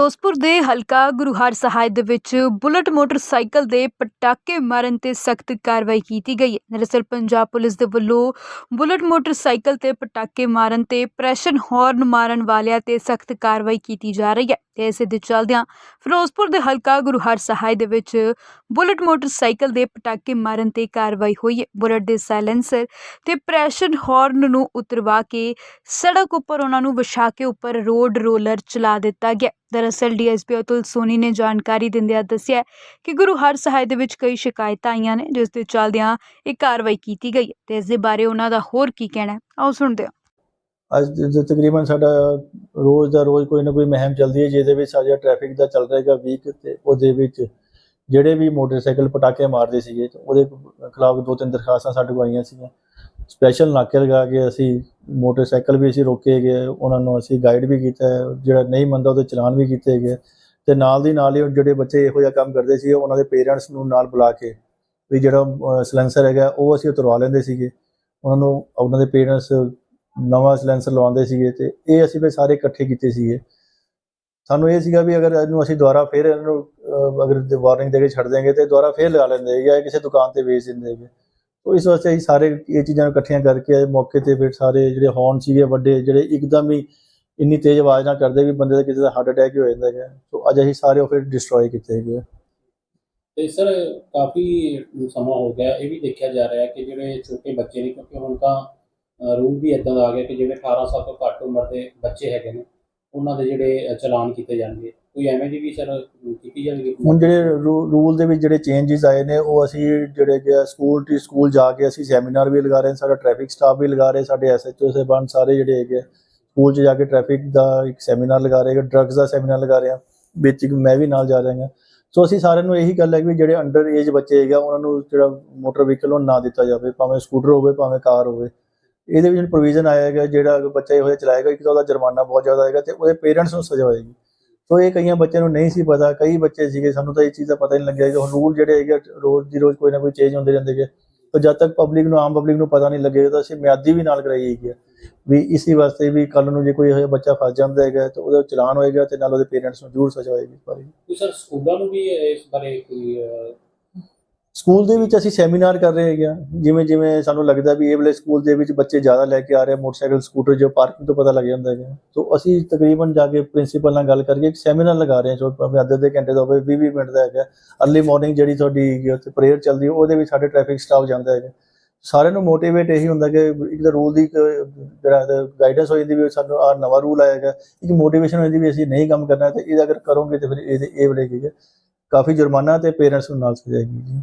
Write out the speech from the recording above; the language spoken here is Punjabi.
ਫਿਰੋਜ਼ਪੁਰ ਦੇ ਹਲਕਾ ਗੁਰੂਹਰ ਸਾਹਿਬ ਦੇ ਵਿੱਚ ਬੁਲਟ ਮੋਟਰਸਾਈਕਲ ਦੇ ਪਟਾਕੇ ਮਾਰਨ ਤੇ ਸਖਤ ਕਾਰਵਾਈ ਕੀਤੀ ਗਈ ਹੈ। ਦਰਅਸਲ ਪੰਜਾਬ ਪੁਲਿਸ ਦੇ ਵੱਲੋਂ ਬੁਲਟ ਮੋਟਰਸਾਈਕਲ ਤੇ ਪਟਾਕੇ ਮਾਰਨ ਤੇ ਪ੍ਰੈਸ਼ਨ ਹਾਰਨ ਮਾਰਨ ਵਾਲਿਆਂ ਤੇ ਸਖਤ ਕਾਰਵਾਈ ਕੀਤੀ ਜਾ ਰਹੀ ਹੈ। ਇਸੇ ਦੇ ਚੱਲਦਿਆਂ ਫਿਰੋਜ਼ਪੁਰ ਦੇ ਹਲਕਾ ਗੁਰੂ ਹਰ ਸਹਾਇ ਦੇ ਵਿੱਚ ਬੁਲਟ ਮੋਟਰਸਾਈਕਲ ਦੇ ਪਟਾਕੇ ਮਾਰਨ ਤੇ ਕਾਰਵਾਈ ਹੋਈ ਹੈ। ਬੁਲਟ ਦੇ ਸਾਇਲੈਂਸਰ ਤੇ ਪ੍ਰੈਸ਼ਨ ਹਾਰਨ ਨੂੰ ਉਤਰਵਾ ਕੇ ਸੜਕ ਉੱਪਰ ਉਹਨਾਂ ਨੂੰ ਵਿਛਾ ਕੇ ਉੱਪਰ ਰੋਡ ਰੋਲਰ ਚਲਾ ਦਿੱਤਾ ਗਿਆ। ਦਰਅਸਲ ਡੀਐਸਪੀ ਅਤੁਲ ਸੋਨੀ ਨੇ ਜਾਣਕਾਰੀ ਦਿੰਦਿਆਂ ਦੱਸਿਆ ਕਿ ਗੁਰੂ ਹਰ ਸਹਾਇ ਦੇ ਵਿੱਚ ਕਈ ਸ਼ਿਕਾਇਤਾਂ ਆਈਆਂ ਨੇ, ਜਿਸ ਦੇ ਚੱਲਦਿਆਂ ਇਹ ਕਾਰਵਾਈ ਕੀਤੀ ਗਈ ਹੈ ਤੇ ਇਸ ਦੇ ਬਾਰੇ ਉਹਨਾਂ ਦਾ ਹੋਰ ਕੀ ਕਹਿਣਾ ਹੈ, ਆਓ ਸੁਣਦੇ ਹਾਂ। ਅੱਜ ਤਕਰੀਬਨ ਸਾਡਾ ਰੋਜ਼ ਦਾ ਰੋਜ਼ ਕੋਈ ਨਾ ਕੋਈ ਮਹਿਮ ਚੱਲਦੀ ਹੈ, ਜਿਹਦੇ ਵਿੱਚ ਸਾਡਾ ਟ੍ਰੈਫਿਕ ਦਾ ਚੱਲ ਰਿਹਾਗਾ ਵੀਕ ਤੇ ਉਹਦੇ ਵਿੱਚ ਜਿਹੜੇ ਵੀ ਮੋਟਰਸਾਈਕਲ ਪਟਾਕੇ ਮਾਰਦੇ ਸੀਗੇ ਉਹਦੇ ਖਿਲਾਫ ਦੋ ਤਿੰਨ ਦਰਖਾਸਤਾਂ ਸਾਡੇ ਕੋਲ ਆਈਆਂ ਸੀਗੀਆਂ। ਸਪੈਸ਼ਲ ਨਾਕੇ ਲਗਾ ਕੇ ਅਸੀਂ ਮੋਟਰਸਾਈਕਲ ਵੀ ਅਸੀਂ ਰੋਕੇ ਗਏ, ਉਹਨਾਂ ਨੂੰ ਅਸੀਂ ਗਾਈਡ ਵੀ ਕੀਤਾ, ਜਿਹੜਾ ਨਹੀਂ ਮੰਨਦਾ ਉਹਦੇ ਚਲਾਨ ਵੀ ਕੀਤੇ ਗਏ। ਤੇ ਨਾਲ ਦੀ ਨਾਲ ਹੀ ਉਹ ਜਿਹੜੇ ਬੱਚੇ ਇਹੋ ਜਿਹਾ ਕੰਮ ਕਰਦੇ ਸੀ ਉਹਨਾਂ ਦੇ ਪੇਰੈਂਟਸ ਨੂੰ ਨਾਲ ਬੁਲਾ ਕੇ ਵੀ ਜਿਹੜਾ ਸਲੈਂਸਰ ਹੈਗਾ, ਉਹ ਅਸੀਂ ਉਤਰਵਾ ਲੈਂਦੇ ਸੀਗੇ। ਉਹਨਾਂ ਨੂੰ, ਉਹਨਾਂ ਦੇ ਪੇਰੈਂਟਸ ਨਵਾਂ ਸਿਲੈਂਸਰ ਲਵਾਉਂਦੇ ਸੀਗੇ ਤੇ ਇਹ ਅਸੀਂ ਵੀ ਸਾਰੇ ਇਕੱਠੇ ਕੀਤੇ ਸੀਗੇ। ਸਾਨੂੰ ਇਹ ਸੀਗਾ ਵੀ ਅਗਰ ਇਹਨੂੰ ਅਸੀਂ ਦੁਬਾਰਾ ਫਿਰ ਇਹਨੂੰ ਅਗਰ ਵਾਰਨਿੰਗ ਦੇ ਕੇ ਛੱਡ ਦਿਆਂਗੇ ਤੇ ਦੁਬਾਰਾ ਫਿਰ ਲਗਾ ਲੈਂਦੇ ਜਾਂ ਇਹ ਕਿਸੇ ਦੁਕਾਨ ਤੇ ਵੇਚ ਦਿੰਦੇ ਹੈਗੇ ਤੋ ਇਸ ਵਾਸਤੇ ਅਸੀਂ ਸਾਰੇ ਇਹ ਚੀਜ਼ਾਂ ਨੂੰ ਇਕੱਠੀਆਂ ਕਰਕੇ ਮੌਕੇ ਤੇ ਫਿਰ ਸਾਰੇ ਜਿਹੜੇ ਹੌਰਨ ਸੀਗੇ, ਵੱਡੇ ਜਿਹੜੇ ਇੱਕਦਮ ਹੀ ਇੰਨੀ ਤੇਜ਼ ਆਵਾਜ਼ ਨਾਲ ਕਰਦੇ ਵੀ ਬੰਦੇ ਦਾ ਕਿਸੇ ਦਾ ਹਾਰਟ ਅਟੈਕ ਹੀ ਹੋ ਜਾਂਦਾ ਹੈਗਾ ਸੋ ਅੱਜ ਅਸੀਂ ਸਾਰੇ ਉਹ ਫਿਰ ਡਿਸਟਰੋਏ ਕੀਤੇ ਹੈਗੇ ਆ। ਤੇ ਸਰ, ਕਾਫੀ ਸਮਾਂ ਹੋ ਗਿਆ। ਇਹ ਵੀ ਦੇਖਿਆ ਜਾ ਰਿਹਾ ਹੈ ਕਿ ਜਿਹੜੇ ਛੋਟੇ ਬੱਚੇ ਨੇ, ਕਿਉਂਕਿ ਹੁਣ ਤਾਂ ਰੂਲ ਵੀ ਇਦਾਂ ਦਾ ਆ ਗਿਆ ਕਿ ਜਿਹੜੇ 18 ਸਾਲ ਤੋਂ ਘੱਟ ਉਮਰ ਦੇ ਬੱਚੇ ਹੈਗੇ ਨੇ, ਉਹਨਾਂ ਦੇ ਜਿਹੜੇ ਚਲਾਨ ਕੀਤੇ ਜਾਣਗੇ। ਕੋਈ ਐਵੇਂ ਦੀ ਵੀ ਸਰ ਕੀਤੀ ਜਾਵੇਗੀ? ਹੁਣ ਜਿਹੜੇ ਰੂਲ ਦੇ ਵਿੱਚ ਜਿਹੜੇ ਚੇਂਜਸ ਆਏ ਨੇ, ਉਹ ਅਸੀਂ ਜਿਹੜੇ ਕਿ ਸਕੂਲ ਟੂ ਸਕੂਲ ਜਾ ਕੇ ਅਸੀਂ ਸੈਮੀਨਾਰ ਵੀ ਲਗਾ ਰਹੇ ਹਾਂ, ਸਾਡਾ ਟ੍ਰੈਫਿਕ ਸਟਾਫ ਵੀ ਲਗਾ ਰਹੇ, ਸਾਡੇ ਐਸਐਚਓ ਸਾਹਿਬਾਨ ਸਾਰੇ ਜਿਹੜੇ ਹੈਗੇ ਸਕੂਲ 'ਚ ਜਾ ਕੇ ਟ੍ਰੈਫਿਕ ਦਾ ਇੱਕ ਸੈਮੀਨਾਰ ਲਗਾ ਰਹੇ ਹਾਂ ਡਰੱਗਸ ਦਾ ਸੈਮੀਨਾਰ ਲਗਾ ਰਹੇ ਹਾਂ, ਵਿੱਚ ਮੈਂ ਵੀ ਨਾਲ ਜਾ ਰਿਹਾ ਹਾਂ। ਸੋ ਅਸੀਂ ਸਾਰਿਆਂ ਨੂੰ ਇਹੀ ਗੱਲ ਹੈ ਕਿ ਜਿਹੜੇ ਅੰਡਰ ਏਜ ਬੱਚੇ ਹੈਗੇ ਉਹਨਾਂ ਨੂੰ ਜਿਹੜਾ ਮੋਟਰ ਵਹੀਕਲ ਉਹ ਨਾ ਦਿੱਤਾ ਜਾਵੇ, ਭਾਵੇਂ ਸਕੂਟਰ ਹੋਵੇ, ਭਾਵੇਂ ਕਾਰ ਹੋਵੇ। ਇਹਦੇ ਵਿੱਚ ਪ੍ਰੋਵੀਜ਼ਨ ਆਇਆ ਹੈਗਾ ਜਿਹੜਾ ਬੱਚਾ ਇਹੋ ਜਿਹਾ ਚਲਾਏਗਾ ਇੱਕ ਤਾਂ ਉਹਦਾ ਜੁਰਮਾਨਾ ਬਹੁਤ ਜ਼ਿਆਦਾ ਆਏਗਾ ਤੇ ਉਹਦੇ ਪੇਰੈਂਟਸ ਨੂੰ ਸਜ਼ਾ ਹੋਏਗੀ। ਸੋ ਇਹ ਕਈਆਂ ਬੱਚਿਆਂ ਨੂੰ ਨਹੀਂ ਸੀ ਪਤਾ ਕਈ ਬੱਚੇ ਸੀਗੇ ਸਾਨੂੰ ਤਾਂ ਇਹ ਚੀਜ਼ ਦਾ ਪਤਾ ਨਹੀਂ ਲੱਗਿਆ ਕਿ ਰੂਲ ਜਿਹੜੇ ਹੈਗੇ ਆ, ਰੋਜ਼ ਦੀ ਰੋਜ਼ ਕੋਈ ਨਾ ਕੋਈ ਚੇਂਜ ਹੁੰਦੇ ਰਹਿੰਦੇ ਹੈਗੇ। ਤਾਂ ਜਦ ਤੱਕ ਪਬਲਿਕ ਨੂੰ ਆਮ ਪਬਲਿਕ ਨੂੰ ਪਤਾ ਨਹੀਂ ਲੱਗੇਗਾ ਤਾਂ ਅਸੀਂ ਮਿਆਦੀ ਵੀ ਨਾਲ ਕਰਾਈ ਹੈਗੀ ਆ। ਵੀ ਇਸੇ ਵਾਸਤੇ ਵੀ ਕੱਲ ਨੂੰ ਜੇ ਕੋਈ ਇਹੋ ਜਿਹਾ ਬੱਚਾ ਫਸ ਜਾਂਦਾ ਹੈਗਾ ਤਾਂ ਉਹਦਾ ਚਲਾਨ ਹੋਏਗਾ ਤੇ ਨਾਲ ਉਹਦੇ ਪੇਰੈਂਟਸ ਨੂੰ ਜ਼ਰੂਰ ਸਜ਼ਾ ਹੋਏਗੀ ਇਸ ਸਰ ਸਕੂਲਾਂ ਨੂੰ ਵੀ ਇਸ ਬਾਰੇ ਕੋਈ ਸਕੂਲ ਦੇ ਵਿੱਚ ਅਸੀਂ ਸੈਮੀਨਾਰ ਕਰ ਰਹੇ ਹੈਗੇ ਆ। ਜਿਵੇਂ ਜਿਵੇਂ ਸਾਨੂੰ ਲੱਗਦਾ ਵੀ ਇਹ ਵਾਲੇ ਸਕੂਲ ਦੇ ਵਿੱਚ ਬੱਚੇ ਜ਼ਿਆਦਾ ਲੈ ਕੇ ਆ ਰਹੇ ਆ, ਮੋਟਰਸਾਈਕਲ, ਸਕੂਟਰ ਜੋ ਪਾਰਕਿੰਗ ਤੋਂ ਪਤਾ ਲੱਗ ਜਾਂਦਾ ਹੈਗਾ। ਸੋ ਅਸੀਂ ਤਕਰੀਬਨ ਜਾ ਕੇ ਪ੍ਰਿੰਸੀਪਲ ਨਾਲ ਗੱਲ ਕਰਕੇ ਇੱਕ ਸੈਮੀਨਾਰ ਲਗਾ ਰਹੇ ਹਾਂ। ਜੋ ਭਾਵੇਂ ਅੱਧੇ ਅੱਧੇ ਘੰਟੇ ਦਾ ਹੋਵੇ 20 20 ਮਿੰਟ ਦਾ ਹੈਗਾ। ਅਰਲੀ ਮਾਰਨਿੰਗ ਜਿਹੜੀ ਤੁਹਾਡੀ ਹੈਗੀ ਉੱਥੇ ਪ੍ਰੇਅਰ ਚੱਲਦੀ ਹੈ, ਉਹਦੇ ਵਿੱਚ ਸਾਡੇ ਟ੍ਰੈਫਿਕ ਸਟਾਫ ਜਾਂਦਾ ਹੈਗਾ। ਸਾਰਿਆਂ ਨੂੰ ਮੋਟੀਵੇਟ ਇਹੀ ਹੁੰਦਾ ਕਿ ਇੱਕ ਤਾਂ ਰੂਲ ਦੀ ਇੱਕ ਜਿਹੜਾ ਗਾਈਡੈਂਸ ਹੋ ਜਾਂਦੀ ਵੀ ਸਾਨੂੰ ਆ ਨਵਾਂ ਰੂਲ ਆਏਗਾ ਇੱਕ ਮੋਟੀਵੇਸ਼ਨ ਹੋ ਜਾਂਦੀ ਵੀ ਅਸੀਂ ਨਹੀਂ ਕੰਮ ਕਰਨਾ ਤੇ ਇਹ ਅਗਰ ਕਰੋਗੇ ਤੇ ਫਿਰ ਇਹਦੇ, ਇਹ ਵਾਲੇ ਕੀ ਕਾਫੀ ਜੁਰਮਾਨਾ ਤੇ ਪੇਰੈਂਟਸ ਨੂੰ ਨਾਲ ਸਜ਼ਾਏਗੀ ਜੀ।